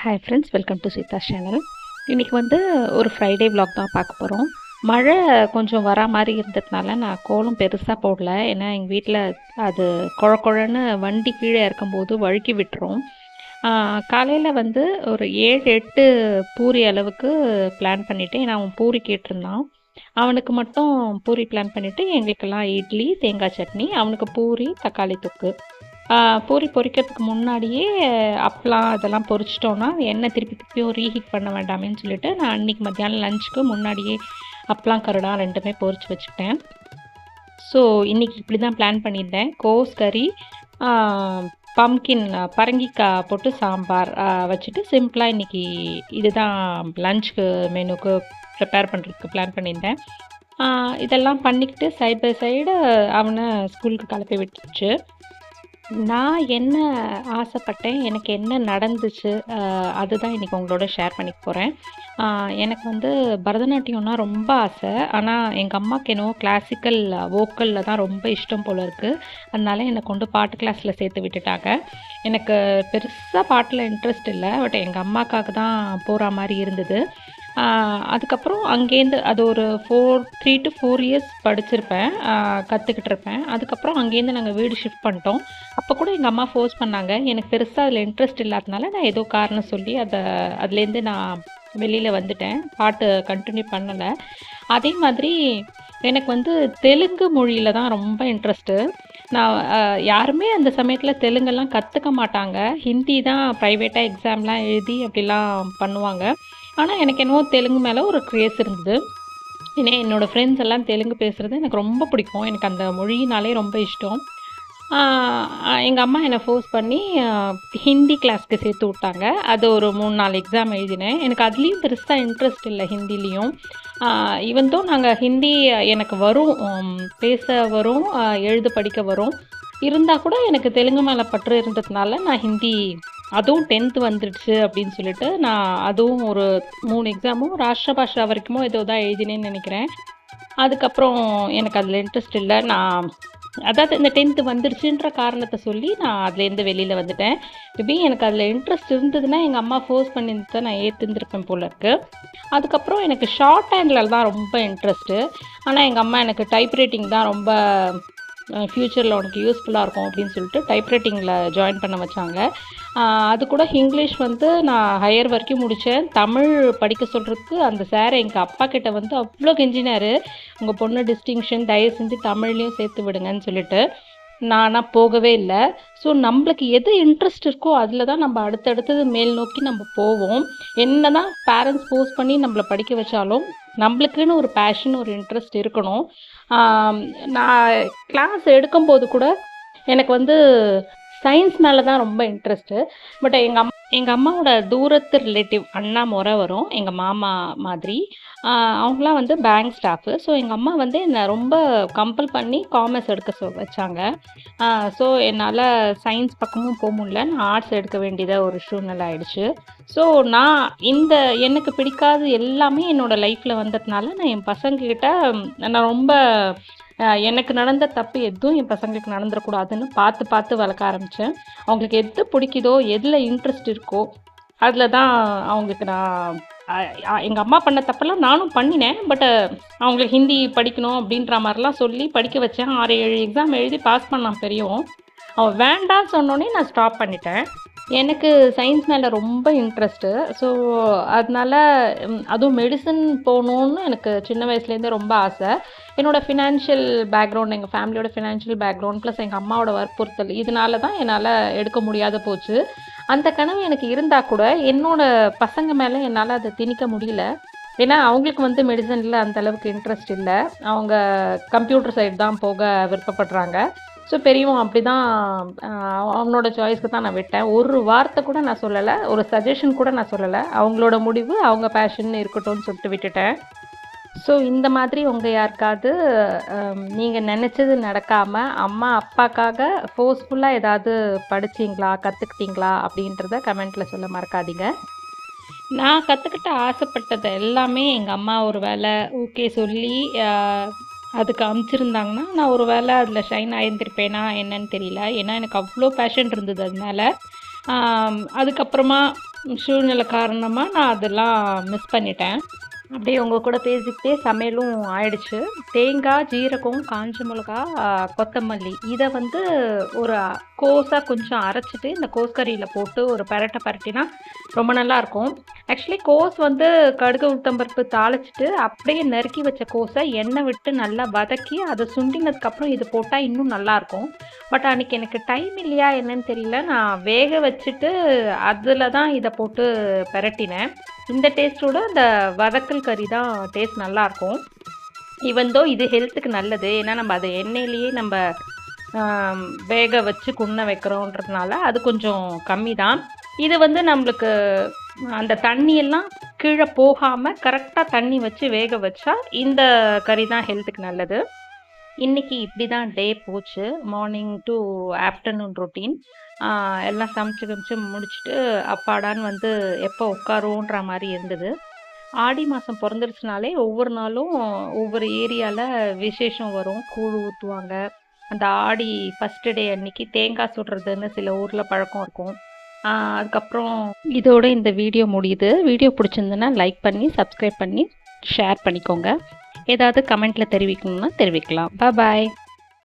Hi friends welcome to Sita channel இன்றைக்கி வந்து ஒரு ஃப்ரைடே விலாக் தான் பார்க்க போகிறோம் மழை கொஞ்சம் வரா மாதிரி இருந்ததுனால நான் கோலம் பெருசாக போடல. ஏன்னா எங்கள் வீட்டில் அது குழ குழன்னு வண்டி கீழே இறக்கும்போது வழுக்கி விட்டுரும். காலையில் வந்து ஒரு ஏழு எட்டு பூரி அளவுக்கு பிளான் பண்ணிவிட்டு ஏன்னா அவன் பூரி கேட்டிருந்தான். அவனுக்கு மட்டும் பூரி பிளான் பண்ணிவிட்டு எங்களுக்கெல்லாம் இட்லி தேங்காய் சட்னி அவனுக்கு பூரி தக்காளி தொக்கு. பூரி பொரிக்கிறதுக்கு முன்னாடியே அப்பளம் இதெல்லாம் பொரிச்சிட்டோன்னா எண்ணெய் திருப்பி திருப்பியும் ரீஹீட் பண்ண வேண்டாமேன்னு சொல்லிட்டு நான் அன்றைக்கி மத்தியானம் லஞ்சுக்கு முன்னாடியே அப்பளம் கருடா ரெண்டுமே பொரித்து வச்சுக்கிட்டேன். ஸோ இன்றைக்கி இப்படி தான் பிளான் பண்ணியிருந்தேன். கோஸ் கறி பம்கின் பரங்கிக்காய் போட்டு சாம்பார் வச்சுட்டு சிம்பிளாக இன்றைக்கி இதுதான் லஞ்சுக்கு மெனுக்கு ப்ரிப்பேர் பண்ணுறதுக்கு பிளான் பண்ணியிருந்தேன். இதெல்லாம் பண்ணிக்கிட்டு சைட் பை சைடு அவனை ஸ்கூலுக்கு கிளப்பி விட்டுச்சு நான் என்ன ஆசைப்பட்டேன் எனக்கு என்ன நடந்துச்சு அதுதான் இன்றைக்கி உங்களோட ஷேர் பண்ணிக்க போகிறேன் எனக்கு வந்து பரதநாட்டியம்னா ரொம்ப ஆசை. ஆனால் எங்கள் அம்மாவுக்கு என்னவோ கிளாசிக்கல் வோக்கலில் தான் ரொம்ப இஷ்டம் போல் இருக்குது அதனால என்னை கொண்டு பாட்டு கிளாஸில் சேர்த்து விட்டுட்டாங்க. எனக்கு பெருசாக பாட்டில் இன்ட்ரெஸ்ட் இல்லை. பட் எங்கள் அம்மாக்காக தான் போகிற மாதிரி இருந்தது. அதுக்கப்புறம் அங்கேருந்து அது ஒரு four three to four years படிச்சிருப்பேன். கற்றுக்கிட்டு இருப்பேன் அதுக்கப்புறம் அங்கேருந்து நாங்கள் வீடு ஷிஃப்ட் பண்ணிட்டோம். அப்போ கூட எங்கள் அம்மா ஃபோர்ஸ் பண்ணாங்க. எனக்கு பெருசாக அதில் இன்ட்ரெஸ்ட் இல்லாதனால நான் ஏதோ காரணம் சொல்லி அதை அதுலேருந்து நான் வெளியில் வந்துட்டேன். பாட்டு கண்டினியூ பண்ணலை. அதே மாதிரி எனக்கு வந்து தெலுங்கு மொழியில் தான் ரொம்ப இன்ட்ரெஸ்ட்டு நான் யாருமே அந்த சமயத்தில் தெலுங்கெல்லாம் கற்றுக்க மாட்டாங்க. ஹிந்தி தான் ப்ரைவேட்டாக எக்ஸாம்லாம் எழுதி அப்படிலாம் பண்ணுவாங்க. ஆனால் எனக்கு என்னவோ தெலுங்கு மேலே ஒரு க்ரேஸ் இருந்தது. ஏன்னா என்னோடய ஃப்ரெண்ட்ஸ் எல்லாம் தெலுங்கு பேசுகிறது எனக்கு ரொம்ப பிடிக்கும். எனக்கு அந்த மொழினாலே ரொம்ப இஷ்டம். எங்கள் அம்மா என்னை ஃபோர்ஸ் பண்ணி ஹிந்தி கிளாஸ்க்கு சேர்த்து விட்டாங்க. அது ஒரு மூணு நாலு எக்ஸாம் எழுதினேன். எனக்கு அதுலேயும் பெருசாக இன்ட்ரெஸ்ட் இல்லை ஹிந்திலையும். இவந்தோ நாங்கள் ஹிந்தி எனக்கு வரும். பேச வரும் எழுத படிக்க வரும். இருந்தால் கூட எனக்கு தெலுங்கு மேலே பற்று இருந்ததுனால நான் ஹிந்தி அதுவும் டென்த்து வந்துடுச்சு அப்படின்னு சொல்லிட்டு நான் அதுவும் ஒரு மூணு எக்ஸாமும் ராஷ்டிர பாஷா வரைக்குமோ ஏதோ தான் எழுதினேன்னு நினைக்கிறேன். அதுக்கப்புறம் எனக்கு அதில் இன்ட்ரெஸ்ட் இல்லை. நான் அதாவது இந்த டென்த்து வந்துடுச்சுன்ற காரணத்தை சொல்லி நான் அதுலேருந்து வெளியில் வந்துட்டேன். மேபி எனக்கு அதில் இன்ட்ரெஸ்ட் இருந்ததுன்னா எங்கள் அம்மா ஃபோர்ஸ் பண்ணியிருந்தா நான் ஏற்றுந்துருப்பேன் போல இருக்கு. அதுக்கப்புறம் எனக்கு ஷார்ட் ஹேண்டில் தான் ரொம்ப இன்ட்ரெஸ்ட்டு ஆனால் எங்கள் அம்மா எனக்கு டைப் ரைட்டிங் தான் ரொம்ப ஃப்யூச்சரில் உனக்கு யூஸ்ஃபுல்லாக இருக்கும் அப்படின்னு சொல்லிட்டு டைப்ரைட்டிங்கில் ஜாயின் பண்ண வச்சாங்க. அது கூட இங்கிலீஷ் வந்து நான் ஹையர் வரைக்கும் முடித்தேன் தமிழ் படிக்க சொல்கிறதுக்கு அந்த சாரை எங்கள் அப்பா கிட்ட வந்து அவ்வளோ கெஞ்சினார். உங்கள் பொண்ணு டிஸ்டிங்ஷன் தயவு செஞ்சு தமிழ்லேயும் சேர்த்து விடுங்கன்னு சொல்லிட்டு. நானாக போகவே இல்லை. ஸோ நம்மளுக்கு எது இன்ட்ரெஸ்ட் இருக்கோ அதில் தான் நம்ம அடுத்தடுத்தது மேல் நோக்கி நம்ம போவோம். என்ன தான் பேரண்ட்ஸ் ஃபோர்ஸ் பண்ணி நம்மளை படிக்க வச்சாலும் நம்மளுக்குன்னு ஒரு பேஷன் ஒரு இன்ட்ரெஸ்ட் இருக்கணும். நான் கிளாஸ் எடுக்கும்போது கூட எனக்கு வந்து சயின்ஸ் மேலே தான் ரொம்ப இன்ட்ரெஸ்ட்டு பட் எங்கள் அம்மா எங்கள் அம்மாவோட தூரத்து ரிலேட்டிவ் அண்ணா முறை வரும் எங்கள் மாமா மாதிரி. அவங்களாம் வந்து பேங்க் ஸ்டாஃபு ஸோ எங்கள் அம்மா வந்து என்னை ரொம்ப கம்பல் பண்ணி காமர்ஸ் எடுக்க சொ வச்சாங்க. ஸோ என்னால் சயின்ஸ் பக்கமும் போக முடியல. நான் ஆர்ட்ஸ் எடுக்க வேண்டியதாக ஒரு சூழ்நிலை ஆயிடுச்சு. ஸோ நான் இந்த எனக்கு பிடிக்காத எல்லாமே என்னோடய லைஃப்பில் வந்ததுனால நான் என் பசங்கக்கிட்ட நான் ரொம்ப எனக்கு நடந்த தப்பு எதுவும் என் பசங்களுக்கு நடந்துடக்கூடாதுன்னு பார்த்து பார்த்து வளர்க்க ஆரம்பித்தேன் அவங்களுக்கு எது பிடிக்குதோ எதில் இன்ட்ரெஸ்ட் இருக்கோ அதில் தான் அவங்களுக்கு நான் எங்கள் அம்மா பண்ண தப்பெல்லாம் நானும் பண்ணினேன். பட் அவங்களுக்கு ஹிந்தி படிக்கணும் அப்படின்ற மாதிரிலாம் சொல்லி படிக்க வச்சேன். ஆறு ஏழு எக்ஸாம் எழுதி பாஸ் பண்ணான் பெரியவும் அவன் வேண்டான்னு சொன்னோன்னே நான் ஸ்டாப் பண்ணிட்டேன். எனக்கு சயின்ஸ் மேலே ரொம்ப இன்ட்ரெஸ்ட்டு ஸோ அதனால் அதுவும் மெடிசன் போகணுன்னு எனக்கு சின்ன வயசுலேருந்தே ரொம்ப ஆசை. என்னோடய ஃபினான்ஷியல் பேக்ரவுண்ட் எங்கள் ஃபேமிலியோட ஃபினான்ஷியல் பேக்ரவுண்ட் ப்ளஸ் எங்கள் அம்மாவோட வற்புறுத்தல் இதனால தான் என்னால் எடுக்க முடியாத போச்சு. அந்த கனவு எனக்கு இருந்தால் கூட என்னோட பசங்க மேலே என்னால் அதை திணிக்க முடியல. ஏன்னா அவங்களுக்கு வந்து மெடிசனில் அந்தளவுக்கு இன்ட்ரெஸ்ட் இல்லை. அவங்க கம்ப்யூட்டர் சைடு தான் போக விருப்பப்படுறாங்க. ஸோ பெரியவன் அப்படி தான் அவனோட சாய்ஸ்க்கு தான் நான் விட்டேன். ஒரு வார்த்தை கூட நான் சொல்லலை ஒரு சஜஷன் கூட நான் சொல்லலை. அவங்களோட முடிவு அவங்க பேஷன் இருக்கட்டும்னு சொல்லிட்டு விட்டுட்டேன். ஸோ இந்த மாதிரி உங்கள் யாருக்காவது நீங்கள் நினச்சது நடக்காமல் அம்மா அப்பாக்காக ஃபோர்ஸ்ஃபுல்லாக ஏதாவது படிச்சீங்களா கற்றுக்கிட்டீங்களா அப்படின்றத கமெண்ட்டில் சொல்ல மறக்காதீங்க. நான் கற்றுக்கிட்ட ஆசைப்பட்டது எல்லாமே எங்கள் அம்மா ஒரு வேலை ஓகே சொல்லி அதுக்கு அமுச்சிருந்தாங்கன்னா நான் ஒரு வேளை அதில் ஷைன் ஆயிருந்திருப்பேனா என்னன்னு தெரியல. ஏன்னா எனக்கு அவ்வளோ பேஷன் இருந்தது அதனால. அதுக்கப்புறமா சூழ்நிலை காரணமாக நான் அதெல்லாம் மிஸ் பண்ணிட்டேன். அப்படியே உங்கள் கூட பேசிக்கிட்டே சமையலும் ஆயிடுச்சு. தேங்காய் ஜீரகம் காஞ்ச மிளகா கொத்தமல்லி. இதை வந்து ஒரு கோஸாக கொஞ்சம் அரைச்சிட்டு இந்த கோஸ் கறியில் போட்டு ஒரு பரட்டை பரட்டினா ரொம்ப நல்லாயிருக்கும் ஆக்சுவலி கோஸ் வந்து கடுகு உளுத்தம்பருப்பு தாளிச்சிட்டு அப்படியே நறுக்கி வச்ச கோஸை எண்ணெய் விட்டு நல்லா வதக்கி அதை சுண்டினதுக்கப்புறம் இது போட்டால் இன்னும் நல்லாயிருக்கும் பட் அன்றைக்கி எனக்கு டைம் இல்லையா என்னன்னு தெரியல. நான் வேக வச்சுட்டு அதில் தான் இதை போட்டு பரட்டினேன். இந்த டேஸ்ட்டோட இந்த வதக்கல் கறி தான் டேஸ்ட் நல்லாயிருக்கும் ஈவன் தோ இது ஹெல்த்துக்கு நல்லது ஏன்னா நம்ம அதை எண்ணெயிலேயே நம்ம வேக வச்சு குன்ன வைக்கிறோன்றதுனால அது கொஞ்சம் கம்மி தான். இது வந்து நம்மளுக்கு அந்த தண்ணியெல்லாம் கீழே போகாமல் கரெக்டாக தண்ணி வச்சு வேக வச்சா இந்த கறி தான் ஹெல்த்துக்கு நல்லது. இன்னைக்கு இப்படி தான் டே போச்சு மார்னிங் டு ஆஃப்டர்நூன் ரொட்டீன் எல்லாம் சமைச்சு கமிச்சு முடிச்சுட்டு அப்பாடான்னு வந்து எப்போ உட்காருன்ற மாதிரி இருந்தது. ஆடி மாதம் பிறந்துருச்சுனாலே ஒவ்வொரு நாளும் ஒவ்வொரு ஏரியாவில் விசேஷம் வரும். கூழ் ஊற்றுவாங்க அந்த ஆடி ஃபஸ்ட்டு டே அன்னைக்கு தேங்காய் சுடுறதுன்னு சில ஊரில் பழக்கம் இருக்கும். அதுக்கப்புறம் இதோட இந்த வீடியோ முடியுது. வீடியோ பிடிச்சிருந்துன்னா லைக் பண்ணி சப்ஸ்கிரைப் பண்ணி ஷேர் பண்ணிக்கோங்க. ஏதாவது கமெண்ட்டில் தெரிவிக்கணும்னா தெரிவிக்கலாம். பாய்